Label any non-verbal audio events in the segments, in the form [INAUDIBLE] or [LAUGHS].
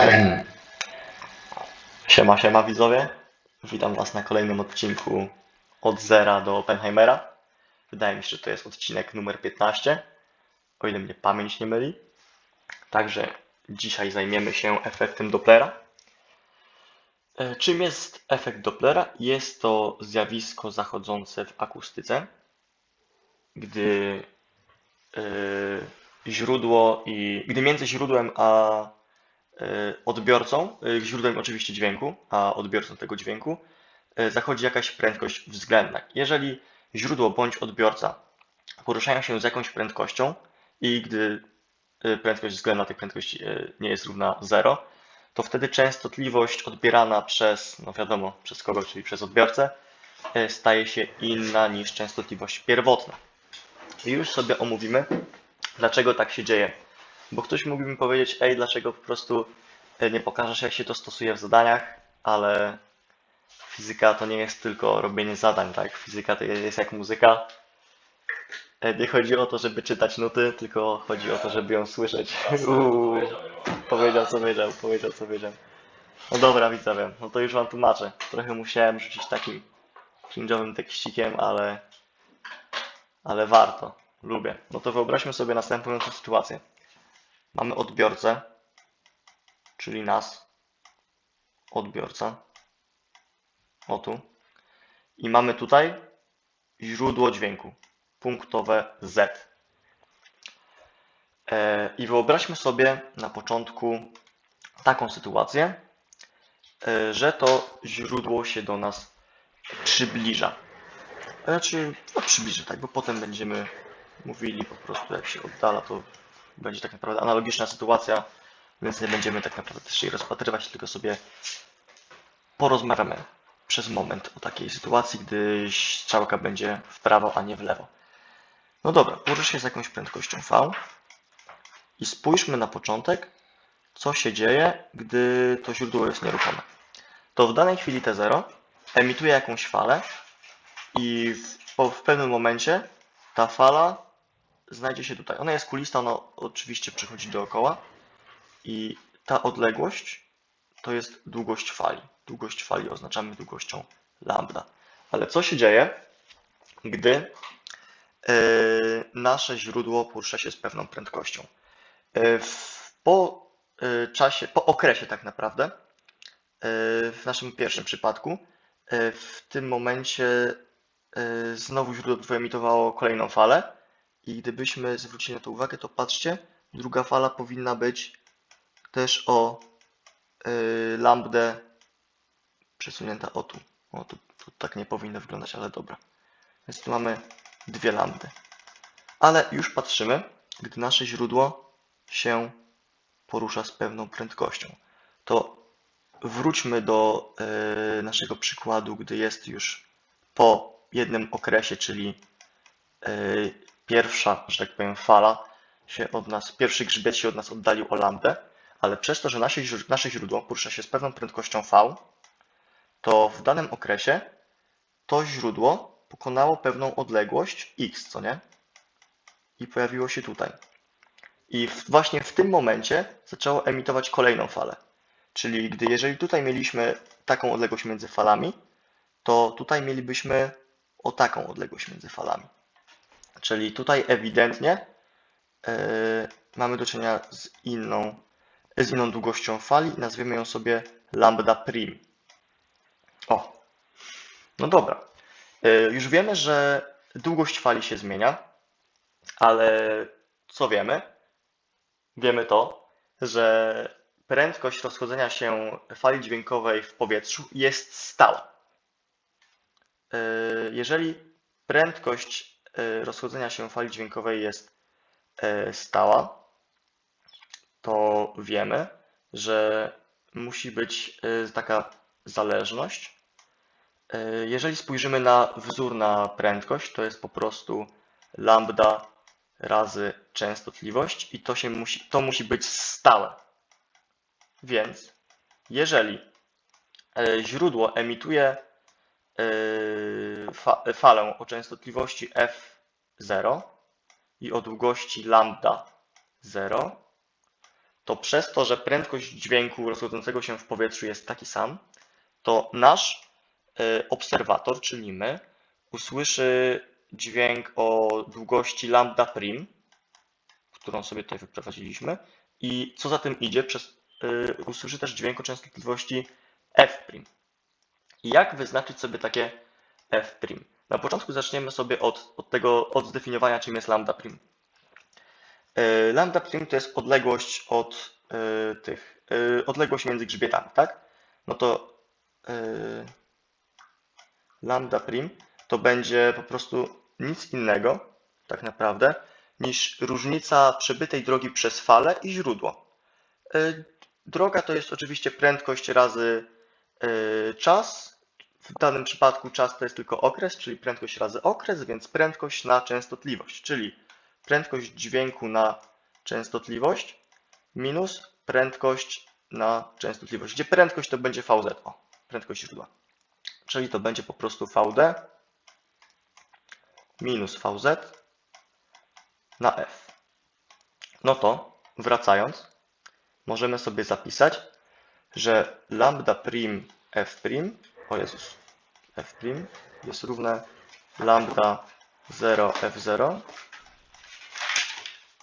[CLEARS THROAT] Siema, siema widzowie. Witam Was na kolejnym odcinku od zera do Oppenheimera. Wydaje mi się, że to jest odcinek numer 15, o ile mnie pamięć nie myli. Także dzisiaj zajmiemy się efektem Dopplera. E, Czym jest efekt Dopplera? Jest to zjawisko zachodzące w akustyce, gdy e, źródło i gdy między źródłem a odbiorcą, e, źródłem oczywiście dźwięku, a odbiorcą tego dźwięku, e, zachodzi jakaś prędkość względna. Jeżeli źródło bądź odbiorca poruszają się z jakąś prędkością i gdy e, prędkość względna tej prędkości e, nie jest równa 0, to wtedy częstotliwość odbierana przez, no wiadomo, przez kogo, czyli przez odbiorcę, e, staje się inna niż częstotliwość pierwotna. I już sobie omówimy, dlaczego tak się dzieje. Bo ktoś mógłby mi powiedzieć, ej, dlaczego po prostu e, nie pokażesz, jak się to stosuje w zadaniach, ale fizyka to nie jest tylko robienie zadań, tak? Fizyka to jest jak muzyka. E, Nie chodzi o to, żeby czytać nuty, tylko chodzi o to, żeby ją słyszeć. Uuu, powiedział co wiedział, powiedział co wiedział. No dobra, widzowie, no to już wam tłumaczę. Trochę musiałem rzucić takim cringe'owym tekścikiem, ale ale warto. Lubię. No to wyobraźmy sobie następującą sytuację. Mamy odbiorcę, czyli nas, odbiorca, o tu, i mamy tutaj źródło dźwięku, punktowe Z. E, I wyobraźmy sobie na początku taką sytuację, e, że to źródło się do nas przybliża. Znaczy, no przybliżę, tak, bo potem będziemy mówili po prostu, jak się oddala, to będzie tak naprawdę analogiczna sytuacja, więc nie będziemy tak naprawdę też jej rozpatrywać, tylko sobie porozmawiamy przez moment o takiej sytuacji, gdy strzałka będzie w prawo, a nie w lewo. No dobra, porusz się z jakąś prędkością v i spójrzmy na początek, co się dzieje, gdy to źródło jest nieruchome. To w danej chwili T0 emituje jakąś falę, i w, w pewnym momencie ta fala znajdzie się tutaj. Ona jest kulista, ona oczywiście przechodzi dookoła i ta odległość to jest długość fali. Długość fali oznaczamy długością lambda. Ale co się dzieje, gdy e, nasze źródło porusza się z pewną prędkością? E, po e, czasie, po okresie tak naprawdę, w naszym pierwszym przypadku, w tym momencie znowu źródło wyemitowało kolejną falę i gdybyśmy zwrócili na to uwagę, to patrzcie, druga fala powinna być też o lambdę przesunięta o tu. O, tu, tak nie powinno wyglądać, ale dobra. Więc tu mamy dwie lambdy. Ale już patrzymy, gdy nasze źródło się porusza z pewną prędkością. To wróćmy do e, naszego przykładu, gdy jest już po jednym okresie, czyli e, pierwsza, że tak powiem, fala się od nas, pierwszy grzbiet się od nas oddalił o lambdę, ale przez to, że nasze, nasze źródło porusza się z pewną prędkością v, to w danym okresie to źródło pokonało pewną odległość x, co nie? I pojawiło się tutaj. I właśnie w tym momencie zaczęło emitować kolejną falę. Czyli gdy jeżeli tutaj mieliśmy taką odległość między falami, to tutaj mielibyśmy o taką odległość między falami. Czyli tutaj ewidentnie yy, mamy do czynienia z inną, z inną długością fali nazwiemy ją sobie lambda prim. O, no dobra. Yy, już wiemy, że długość fali się zmienia, ale co wiemy? Wiemy to, że prędkość rozchodzenia się fali dźwiękowej w powietrzu jest stała. Yy, Jeżeli prędkość rozchodzenia się fali dźwiękowej jest yy, stała, to wiemy, że musi być yy, taka zależność. Jeżeli spojrzymy na wzór na prędkość, to jest po prostu lambda razy częstotliwość i to, się musi, to musi być stałe. Więc jeżeli e, źródło emituje e, fa falę o częstotliwości f0 i o długości lambda 0, to przez to, że prędkość dźwięku rozchodzącego się w powietrzu jest taki sam, to nasz y, obserwator, czyli my, usłyszy dźwięk o długości lambda prim, którą sobie tutaj wyprowadziliśmy, i co za tym idzie, przez, y, usłyszy też dźwięk o częstotliwości f prim. Jak wyznaczyć sobie takie f prim? Na początku zaczniemy sobie od, od tego, od zdefiniowania, czym jest lambda prim. Y, Lambda prim to jest odległość od y, tych, y, odległość między grzbietami, tak? No to lambda prim to będzie po prostu nic innego, tak naprawdę, niż różnica przebytej drogi przez falę i źródło. Droga to jest oczywiście prędkość razy czas. W danym przypadku czas to jest tylko okres, czyli prędkość razy okres, więc prędkość na częstotliwość, czyli prędkość dźwięku na częstotliwość minus prędkość na częstotliwość, gdzie prędkość to będzie VZ, o, prędkość źródła. Czyli to będzie po prostu VD minus VZ na F. No to wracając, możemy sobie zapisać, że lambda prim F prim, o Jezus, F prim jest równe lambda 0 F0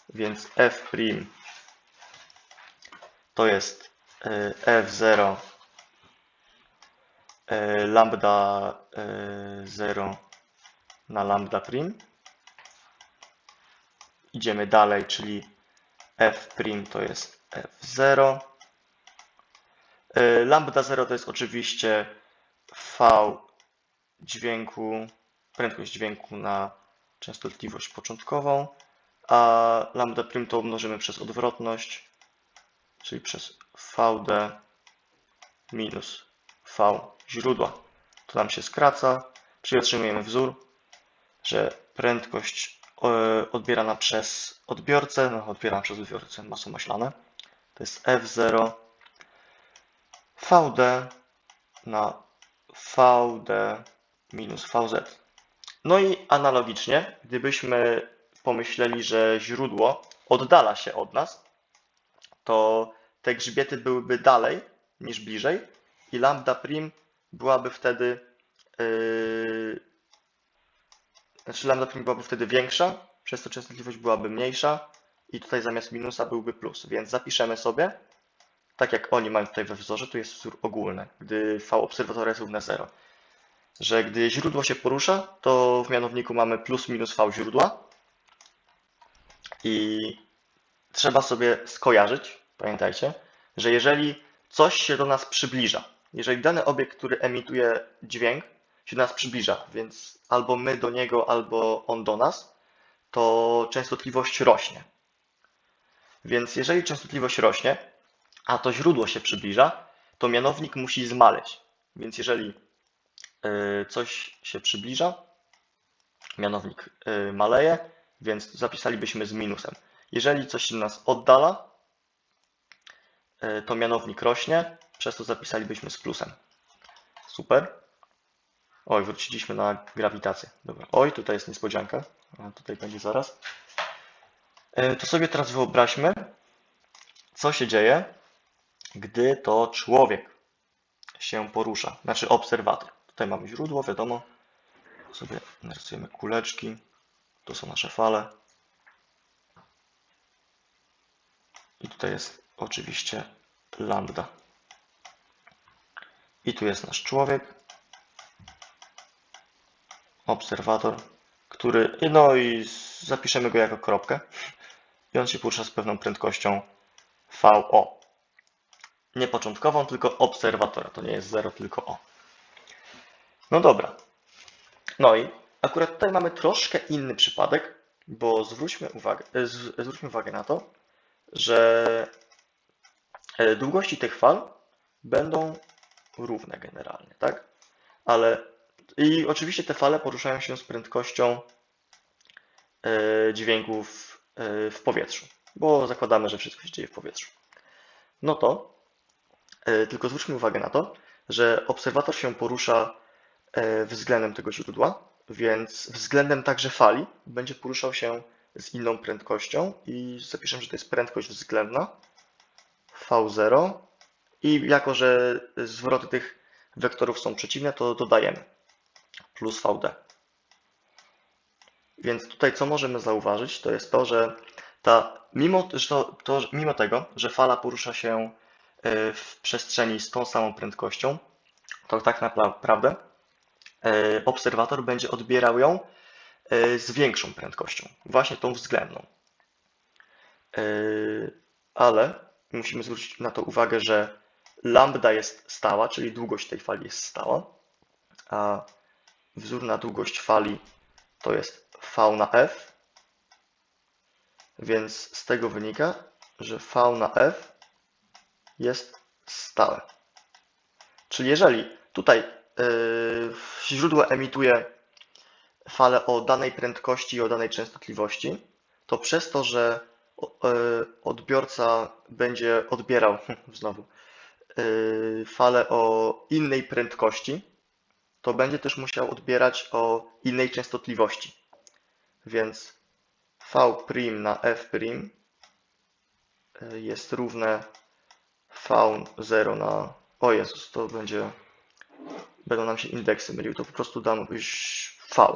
więc f prim to jest y, f0 y, lambda y, 0 na lambda prim. Idziemy dalej, czyli f prim to jest f0. Y, Lambda 0 to jest oczywiście v dźwięku, prędkość dźwięku na częstotliwość początkową a lambda prim to umnożymy przez odwrotność, czyli przez VD minus V źródła. To nam się skraca, czyli otrzymujemy wzór, że prędkość e, odbierana przez odbiorcę, no odbierana przez odbiorcę masło maślane, to jest F0 VD na VD minus VZ. No i analogicznie, gdybyśmy pomyśleli, że źródło oddala się od nas, to te grzbiety byłyby dalej niż bliżej i lambda prim byłaby wtedy yy, znaczy lambda prim byłaby wtedy większa, przez to częstotliwość byłaby mniejsza i tutaj zamiast minusa byłby plus, więc zapiszemy sobie tak jak oni mają tutaj we wzorze, tu jest wzór ogólny, gdy V obserwatora jest równe 0, że gdy źródło się porusza, to w mianowniku mamy plus minus V źródła, i trzeba sobie skojarzyć, pamiętajcie, że jeżeli coś się do nas przybliża, jeżeli dany obiekt, który emituje dźwięk, się do nas przybliża, więc albo my do niego, albo on do nas, to częstotliwość rośnie. Więc jeżeli częstotliwość rośnie, a to źródło się przybliża, to mianownik musi zmaleć. Więc jeżeli y, coś się przybliża, mianownik y, maleje, więc zapisalibyśmy z minusem. Jeżeli coś się nas oddala, e, to mianownik rośnie, przez to zapisalibyśmy z plusem. Super. Oj, wróciliśmy na grawitację. Dobra. Oj, tutaj jest niespodzianka. A tutaj będzie zaraz. To sobie teraz wyobraźmy, co się dzieje, gdy to człowiek się porusza, znaczy obserwator. Tutaj mamy źródło, wiadomo. Sobie narysujemy kuleczki. To są nasze fale. I tutaj jest oczywiście lambda. I tu jest nasz człowiek, obserwator, który, no i zapiszemy go jako kropkę. I on się porusza z pewną prędkością VO. Nie początkową, tylko obserwatora. To nie jest 0, tylko O. No dobra. No i Akurat tutaj mamy troszkę inny przypadek, bo zwróćmy uwagę, e, zwróćmy uwagę na to, że e, długości tych fal będą równe generalnie, tak? Ale i oczywiście te fale poruszają się z prędkością e, dźwięków w powietrzu, bo zakładamy, że wszystko się dzieje w powietrzu. No to tylko zwróćmy uwagę na to, że obserwator się porusza względem tego źródła, więc względem także fali będzie poruszał się z inną prędkością i zapiszę, że to jest prędkość względna V0 i jako, że zwroty tych wektorów są przeciwne, to dodajemy plus VD. Więc tutaj co możemy zauważyć, to jest to, że ta, mimo, to, to, mimo tego, że fala porusza się e, w przestrzeni z tą samą prędkością, to tak naprawdę e, obserwator będzie odbierał ją e, z większą prędkością, właśnie tą względną. E, Ale musimy zwrócić na to uwagę, że lambda jest stała, czyli długość tej fali jest stała, a wzór na długość fali to jest V na F, więc z tego wynika, że V na F jest stałe. Czyli jeżeli tutaj yy, źródło emituje falę o danej prędkości i o danej częstotliwości, to przez to, że yy, odbiorca będzie odbierał [LAUGHS] znowu yy, falę o innej prędkości, to będzie też musiał odbierać o innej częstotliwości. Więc V' na F' jest równe V0 na... O Jezus, to będzie... Będą nam się indeksy myliły, to po prostu dam już V.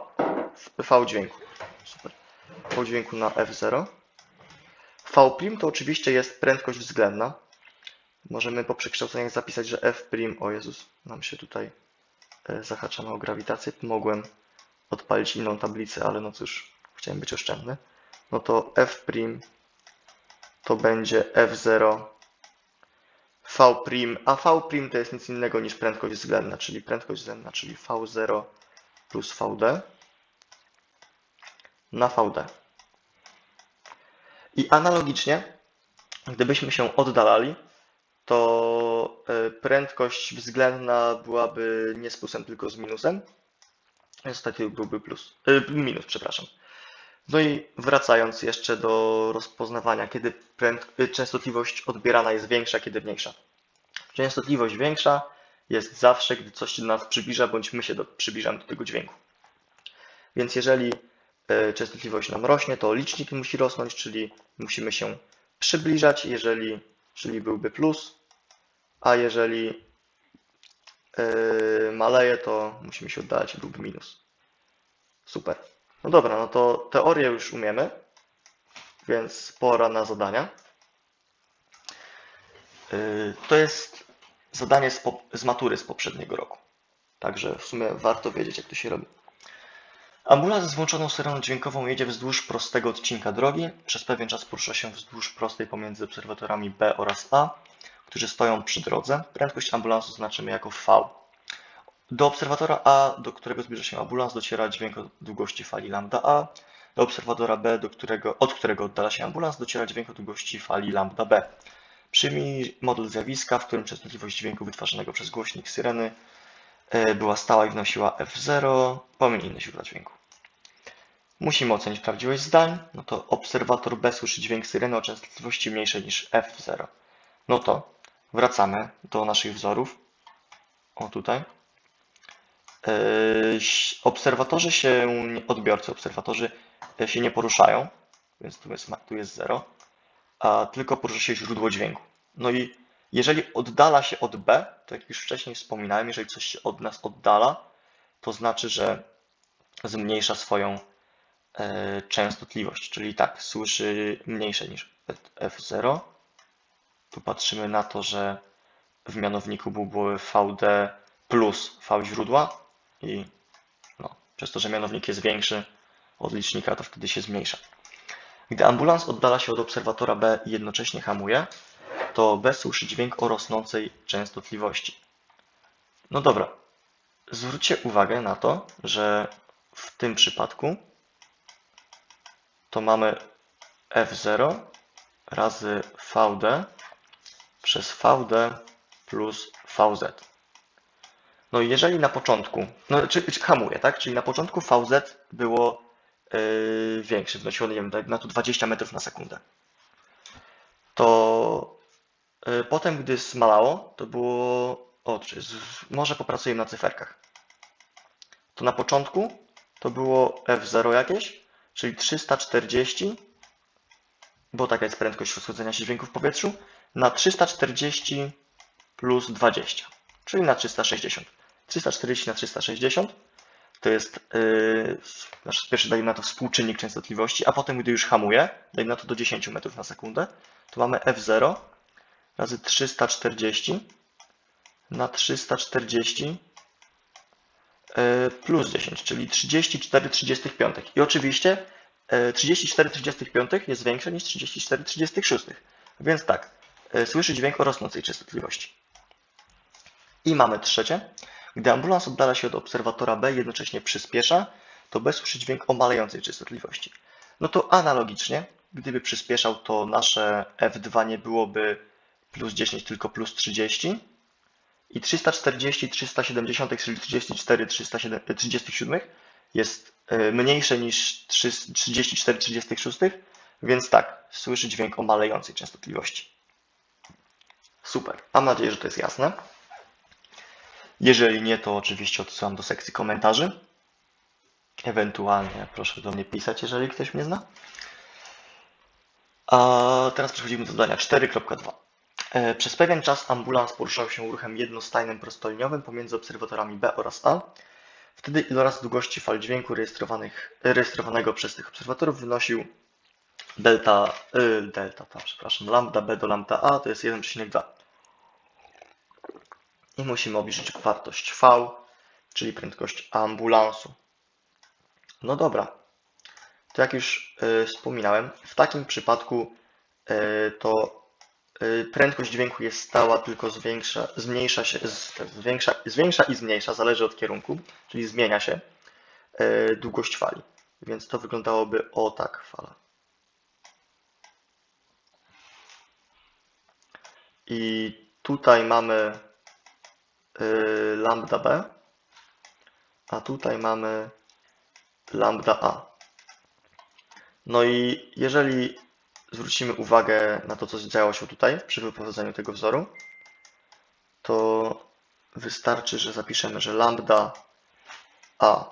V dźwięku. Super. V dźwięku na F0. V' to oczywiście jest prędkość względna. Możemy po przekształceniach zapisać, że F'... O Jezus, nam się tutaj e, zahaczamy o grawitację. Mogłem odpalić inną tablicę, ale no cóż, chciałem być oszczędny. No to F' to będzie F0 V', a V' to jest nic innego niż prędkość względna, czyli prędkość względna, czyli V0 plus VD na VD. I analogicznie, gdybyśmy się oddalali, to e, prędkość względna byłaby nie z plusem, tylko z minusem. Niestety byłby plus, e, minus, przepraszam. No i wracając jeszcze do rozpoznawania, kiedy y, częstotliwość odbierana jest większa, kiedy mniejsza. Częstotliwość większa jest zawsze, gdy coś się do nas przybliża, bądź my się do, przybliżamy do tego dźwięku. Więc jeżeli y, częstotliwość nam rośnie, to licznik musi rosnąć, czyli musimy się przybliżać, jeżeli, czyli byłby plus, a jeżeli y, maleje, to musimy się oddalać, byłby minus. Super. No dobra, no to teorię już umiemy, więc pora na zadania. Yy, To jest zadanie z, z matury z poprzedniego roku. Także w sumie warto wiedzieć, jak to się robi. Ambulans z włączoną syreną dźwiękową jedzie wzdłuż prostego odcinka drogi. Przez pewien czas porusza się wzdłuż prostej pomiędzy obserwatorami B oraz A, którzy stoją przy drodze. Prędkość ambulansu znaczymy jako V. Do obserwatora A, do którego zbliża się ambulans, dociera dźwięk o długości fali lambda A. Do obserwatora B, do którego, od którego oddala się ambulans, dociera dźwięk o długości fali lambda B. Przyjmij model zjawiska, w którym częstotliwość dźwięku wytwarzanego przez głośnik syreny e, była stała i wynosiła F0, pomimo inne źródła dźwięku. Musimy ocenić prawdziwość zdań. No to obserwator B słyszy dźwięk syreny o częstotliwości mniejszej niż F0. No to wracamy do naszych wzorów. O tutaj. Yy, Obserwatorzy się, odbiorcy, obserwatorzy e, się nie poruszają, więc tu jest, tu jest 0, a tylko porusza się źródło dźwięku. No i jeżeli oddala się od B, to jak już wcześniej wspominałem, jeżeli coś się od nas oddala, to znaczy, że zmniejsza swoją e, częstotliwość, czyli tak, słyszy mniejsze niż F0. Tu patrzymy na to, że w mianowniku byłby VD plus V źródła i no, przez to, że mianownik jest większy od licznika, to wtedy się zmniejsza. Gdy ambulans oddala się od obserwatora B i jednocześnie hamuje, to B słyszy dźwięk o rosnącej częstotliwości. No dobra, zwróćcie uwagę na to, że w tym przypadku to mamy F0 razy VD przez VD plus VZ. No jeżeli na początku, no czy, czy hamuje, tak? Czyli na początku VZ było yy, większe, wynosiło, nie wiem, dajmy na to 20 metrów na sekundę. To yy, potem, gdy zmalało, to było, o, czy, z, może popracujemy na cyferkach. To na początku to było F0 jakieś, czyli 340, bo taka jest prędkość rozchodzenia się dźwięku w powietrzu, na 340 plus 20, czyli na 360. 340 na 360 to jest yy, nasz pierwszy daje na to współczynnik częstotliwości, a potem gdy już hamuje, daje na to do 10 metrów na sekundę, to mamy F0 razy 340 na 340 yy, plus 10, czyli 34 35. I oczywiście yy, 34 35 jest większe niż 34 36. Więc tak, yy, słyszy dźwięk o rosnącej częstotliwości. I mamy trzecie. Gdy ambulans oddala się od obserwatora B i jednocześnie przyspiesza, to B słyszy dźwięk o malejącej częstotliwości. No to analogicznie, gdyby przyspieszał, to nasze F2 nie byłoby plus 10, tylko plus 30. I 340, 370, czyli 34, 337 jest y, mniejsze niż 34, 36, więc tak, słyszy dźwięk o malejącej częstotliwości. Super, mam nadzieję, że to jest jasne. Jeżeli nie, to oczywiście odsyłam do sekcji komentarzy. Ewentualnie proszę do mnie pisać, jeżeli ktoś mnie zna. A teraz przechodzimy do zadania 4.2. E, Przez pewien czas ambulans poruszał się ruchem jednostajnym prostoliniowym pomiędzy obserwatorami B oraz A. Wtedy iloraz długości fal dźwięku rejestrowanego przez tych obserwatorów wynosił delta, y, delta ta, przepraszam, lambda B do lambda A to jest 1,2 musimy obliczyć wartość V, czyli prędkość ambulansu. No dobra, to jak już y, wspominałem, w takim przypadku y, to y, prędkość dźwięku jest stała, tylko zwiększa, zmniejsza się, zwiększa, zwiększa i zmniejsza, zależy od kierunku, czyli zmienia się y, długość fali. Więc to wyglądałoby o tak fala. I tutaj mamy lambda b, a tutaj mamy lambda a. No i jeżeli zwrócimy uwagę na to, co działo się tutaj przy wyprowadzeniu tego wzoru, to wystarczy, że zapiszemy, że lambda a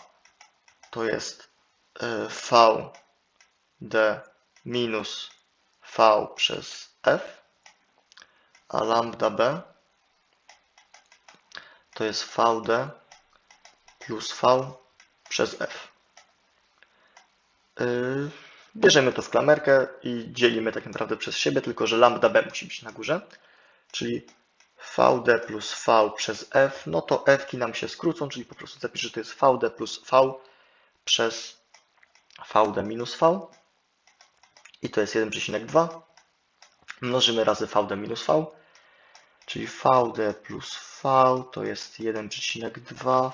to jest y, v d minus v przez f, a lambda b to jest VD plus V przez F. Yy, Bierzemy to w klamerkę i dzielimy tak naprawdę przez siebie, tylko że lambda B musi być na górze, czyli VD plus V przez F, no to F nam się skrócą, czyli po prostu zapiszę, że to jest VD plus V przez VD minus V. I to jest 1,2 mnożymy razy VD minus V czyli VD plus V to jest 1,2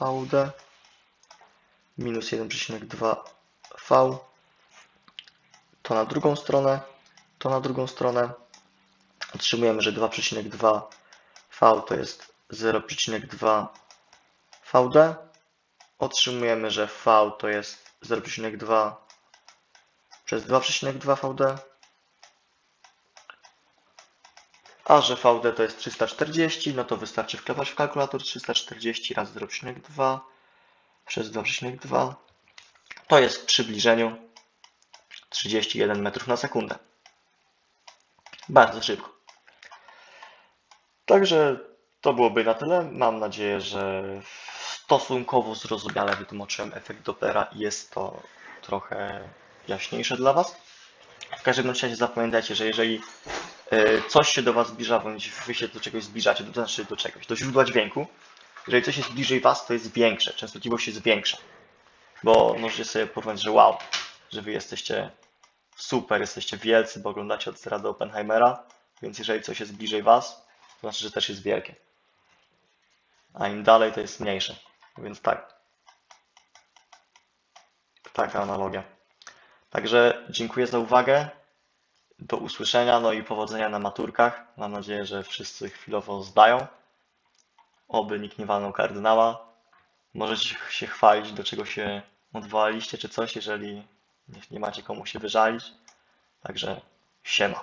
VD minus 1,2 V. To na drugą stronę, to na drugą stronę. Otrzymujemy, że 2,2 V to jest 0,2 VD. Otrzymujemy, że V to jest 0,2 przez 2,2 VD. A że VD to jest 340, no to wystarczy wklepać w kalkulator 340 razy 0,2 przez 2,2. To jest w przybliżeniu 31 metrów na sekundę. Bardzo szybko. Także to byłoby na tyle. Mam nadzieję, że stosunkowo zrozumiale wytłumaczyłem efekt Dopplera i jest to trochę jaśniejsze dla Was. W każdym razie zapamiętajcie, że jeżeli coś się do Was zbliża, bądź Wy się do czegoś zbliżacie, to znaczy do czegoś, do źródła dźwięku, jeżeli coś jest bliżej Was, to jest większe, częstotliwość jest większa. Bo możecie sobie porównać, że wow, że Wy jesteście super, jesteście wielcy, bo oglądacie od zera Oppenheimera, więc jeżeli coś jest bliżej Was, to znaczy, że też jest wielkie. A im dalej, to jest mniejsze. Więc tak. Taka analogia. Także dziękuję za uwagę. Do usłyszenia, no i powodzenia na maturkach. Mam nadzieję, że wszyscy chwilowo zdają. Oby nikt nie walnął kardynała. Możecie się chwalić, do czego się odwołaliście, czy coś, jeżeli nie- macie komu się wyżalić. Także siema.